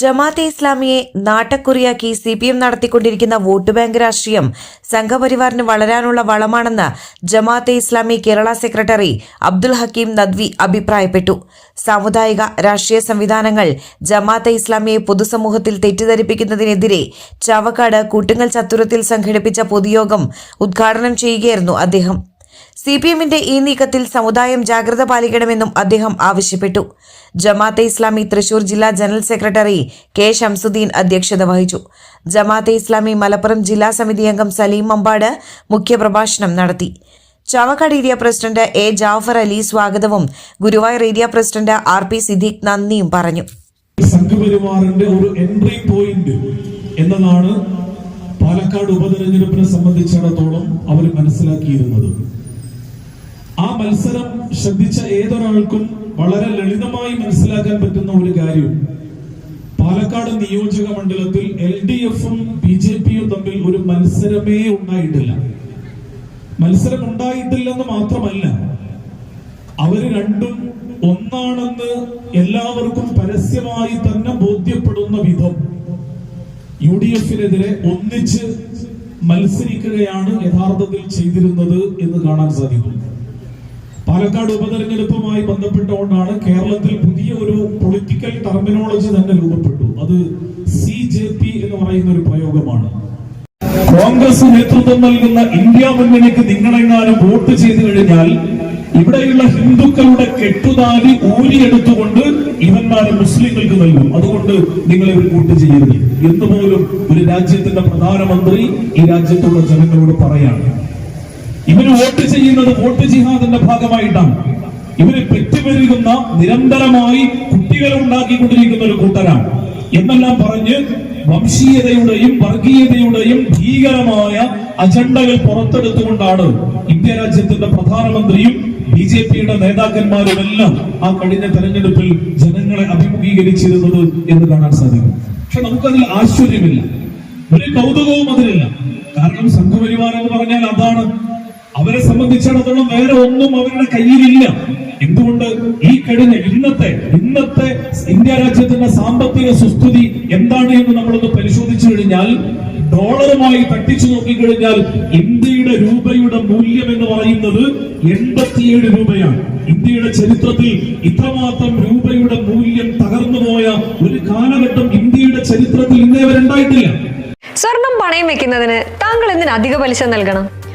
ജമാഅത്തെ ഇസ്ലാമിയെ നാട്ടക്കുറിയാക്കി C P M നടത്തിക്കൊണ്ടിരിക്കുന്ന വോട്ട് ബാങ്ക് രാഷ്ട്രീയം സംഘപരിവാറിന് വളരാനുള്ള വളമാണെന്ന് ജമാഅത്തെ ഇസ്ലാമി കേരള സെക്രട്ടറി അബ്ദുൽ ഹക്കീം നദ്വി അഭിപ്രായപ്പെട്ടു. സാമുദായിക രാഷ്ട്രീയ സംവിധാനങ്ങൾ ജമാഅത്തെ ഇസ്ലാമിയെ പൊതുസമൂഹത്തിൽ തെറ്റിദ്ധരിപ്പിക്കുന്നതിനെതിരെ ചാവക്കാട് കൂട്ടുങ്ങൽ ചത്തുരത്തിൽ സംഘടിപ്പിച്ച പൊതുയോഗം ഉദ്ഘാടനം ചെയ്യുകയായിരുന്നു അദ്ദേഹം. സി പി എമ്മിന്റെ ഈ നീക്കത്തിൽ സമുദായം ജാഗ്രത പാലിക്കണമെന്നും അദ്ദേഹം ആവശ്യപ്പെട്ടു. ജമാഅത്തെ ഇസ്ലാമി തൃശൂർ ജില്ലാ ജനറൽ സെക്രട്ടറി കെ ഷംസുദ്ദീൻ അധ്യക്ഷത വഹിച്ചു. ജമാഅത്തെ ഇസ്ലാമി മലപ്പുറം ജില്ലാ സമിതി അംഗം സലീം മമ്പാട് മുഖ്യപ്രഭാഷണം നടത്തി. Chavakkad area president A Jafar Ali സ്വാഗതവും Guruvayur area president R P Siddique നന്ദിയും പറഞ്ഞു. സംഘപരിവാറിന്റെ ഒരു എൻട്രി പോയിന്റ് എന്നതാണ് പാലക്കാട് ഉപതെരഞ്ഞെടുപ്പിനെ സംബന്ധിച്ചിടത്തോളം അവർ മനസ്സിലാക്കിയിരുന്നത്. ആ മത്സരം ശ്രദ്ധിച്ച ഏതൊരാൾക്കും വളരെ ലളിതമായി മനസ്സിലാക്കാൻ പറ്റുന്ന ഒരു കാര്യം. പാലക്കാട് നിയോജക മണ്ഡലത്തിൽ എൽ ഡി എഫും ബി ജെ പിയും തമ്മിൽ ഒരു മത്സരമേ ഉണ്ടായിട്ടില്ല. മത്സരം ഉണ്ടായിട്ടില്ലെന്ന് മാത്രമല്ല അവർ രണ്ടും ഒന്നാണെന്ന് എല്ലാവർക്കും പരസ്യമായി തന്നെ ബോധ്യപ്പെടുന്ന വിധം യു ഡി എഫിനെതിരെ ഒന്നിച്ച് മത്സരിക്കുകയാണ് യഥാർത്ഥത്തിൽ ചെയ്തിരുന്നത് എന്ന് കാണാൻ സാധിക്കും. പാലക്കാട് ഉപതെരഞ്ഞെടുപ്പുമായി ബന്ധപ്പെട്ടുകൊണ്ടാണ് കേരളത്തിൽ പുതിയ ഒരു പൊളിറ്റിക്കൽ ടെർമിനോളജി തന്നെ രൂപപ്പെട്ടു. അത് സി ജെ പി എന്ന് പറയുന്ന ഒരു പ്രയോഗമാണ്. കോൺഗ്രസ് നേതൃത്വം നൽകുന്ന ഇന്ത്യ മുന്നണിക്ക് നിങ്ങളെങ്ങാനും വോട്ട് ചെയ്തു കഴിഞ്ഞാൽ ഇവിടെയുള്ള ഹിന്ദുക്കളുടെ കെട്ടുതാലി ഊരിയെടുത്തുകൊണ്ട് ഇവന്മാരെ മുസ്ലിങ്ങൾക്ക് നൽകും. അതുകൊണ്ട് നിങ്ങൾ ഇവർ വോട്ട് ചെയ്യരുത്. എന്തുപോലും ഒരു രാജ്യത്തിന്റെ പ്രധാനമന്ത്രി ഈ രാജ്യത്തുള്ള ജനങ്ങളോട് പറയാണ്. ഇവർ വോട്ട് ചെയ്യുന്നത് വോട്ട് ജിഹാദിന്റെ ഭാഗമായിട്ടാണ്. ഇവർ പെറ്റുപെരുകുന്ന നിരന്തരമായി കുട്ടികൾ ഉണ്ടാക്കിക്കൊണ്ടിരിക്കുന്ന ഒരു കൂട്ടരാണ്. എന്നെല്ലാം പറഞ്ഞ് വംശീയതയുടെയും വർഗീയതയുടെയും ഭീകരമായ അജണ്ടകൾ പുറത്തെടുത്തുകൊണ്ടാണ് ഇന്ത്യ രാജ്യത്തിന്റെ പ്രധാനമന്ത്രിയും ബി ജെ പിയുടെ നേതാക്കന്മാരുമെല്ലാം ആ കഴിഞ്ഞ തെരഞ്ഞെടുപ്പിൽ ജനങ്ങളെ അഭിമുഖീകരിച്ചിരുന്നത് എന്ന് കാണാൻ സാധിക്കും. പക്ഷെ നമുക്കതിൽ ആശ്ചര്യമില്ല. ഒരു കൗതുകവും അതിലില്ല. കാരണം സംഘപരിവാർ എന്ന് പറഞ്ഞാൽ അതാണ് അവരെ സംബന്ധിച്ചിടത്തോളം വേറെ ഒന്നും അവരുടെ കയ്യിലില്ല. എന്തുകൊണ്ട്? ഈ കഴിഞ്ഞ ഇന്നത്തെ ഇന്നത്തെ ഇന്ത്യ രാജ്യത്തിന്റെ സാമ്പത്തിക സുസ്ഥിതി എന്താണ് എന്ന് നമ്മളൊന്ന് പരിശോധിച്ചു കഴിഞ്ഞാൽ ഡോളറുമായി തട്ടിച്ചു നോക്കിക്കഴിഞ്ഞാൽ ഇന്ത്യയുടെ രൂപയുടെ മൂല്യം എന്ന് പറയുന്നത് എൺപത്തിയേഴ് രൂപയാണ്. ഇന്ത്യയുടെ ചരിത്രത്തിൽ ഇത്രമാത്രം രൂപയുടെ മൂല്യം തകർന്നു പോയ ഒരു കാലഘട്ടം ഇന്ത്യയുടെ ചരിത്രത്തിൽ ഇന്നേ വരെ ഉണ്ടായിട്ടില്ല. സ്വർണം പണയം വെക്കുന്നതിന് താങ്കൾ എന്തിന് അധിക പലിശ നൽകണം?